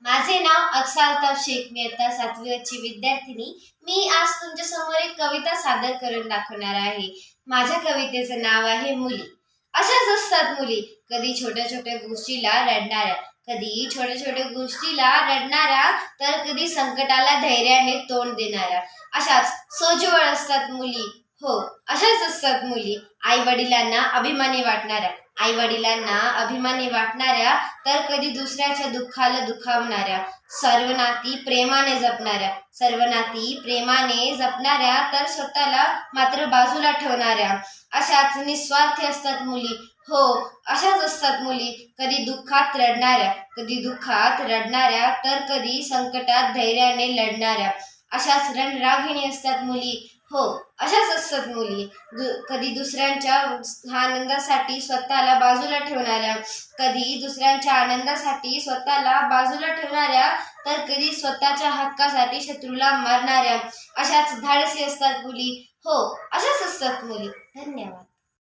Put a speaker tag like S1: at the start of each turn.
S1: माझे नाव अक्षालता शेख मी आता सातवीची विद्यार्थिनी. मी आज तुमच्यासमोर एक कविता सादर करून दाखवणार आहे. माझ्या कवितेचं नाव आहे मुली. अशाच असतात मुली. कधी छोट्या छोट्या गोष्टीला रडणाऱ्या कधी छोट्या छोट्या गोष्टीला रडणाऱ्या तर कधी संकटाला धैर्याने तोंड देणाऱ्या. अशाच सोजवळ असतात मुली. हो अशाच असतात मुली. आई वडिलांना अभिमानी वाटणाऱ्या. आई वडिलांना अभिमानी वाटणाऱ्या तर कधी दुसऱ्याच्या दुःखाला दुखावणाऱ्या. सर्व नाती प्रेमाने जपणाऱ्या. सर्व नाती प्रेमाने जपणाऱ्या तर स्वतःला मात्र बाजूला ठेवणाऱ्या. अशाच निस्वार्थी असतात मुली. हो अशाच असतात मुली. कधी दुःखात रडणाऱ्या. कधी दुःखात रडणाऱ्या तर कधी संकटात धैर्याने लढणाऱ्या. अशाच रणरागिणी असतात मुली. हो अशाच असतात मुली. दु कधी दुसऱ्यांच्या आनंदासाठी स्वतःला बाजूला ठेवणाऱ्या कधी दुसऱ्यांच्या आनंदासाठी स्वतःला बाजूला ठेवणाऱ्या तर कधी स्वतःच्या हक्कासाठी शत्रूला मारणाऱ्या अशाच धाडसी असतात मुली. हो अशाच असतात मुली. धन्यवाद.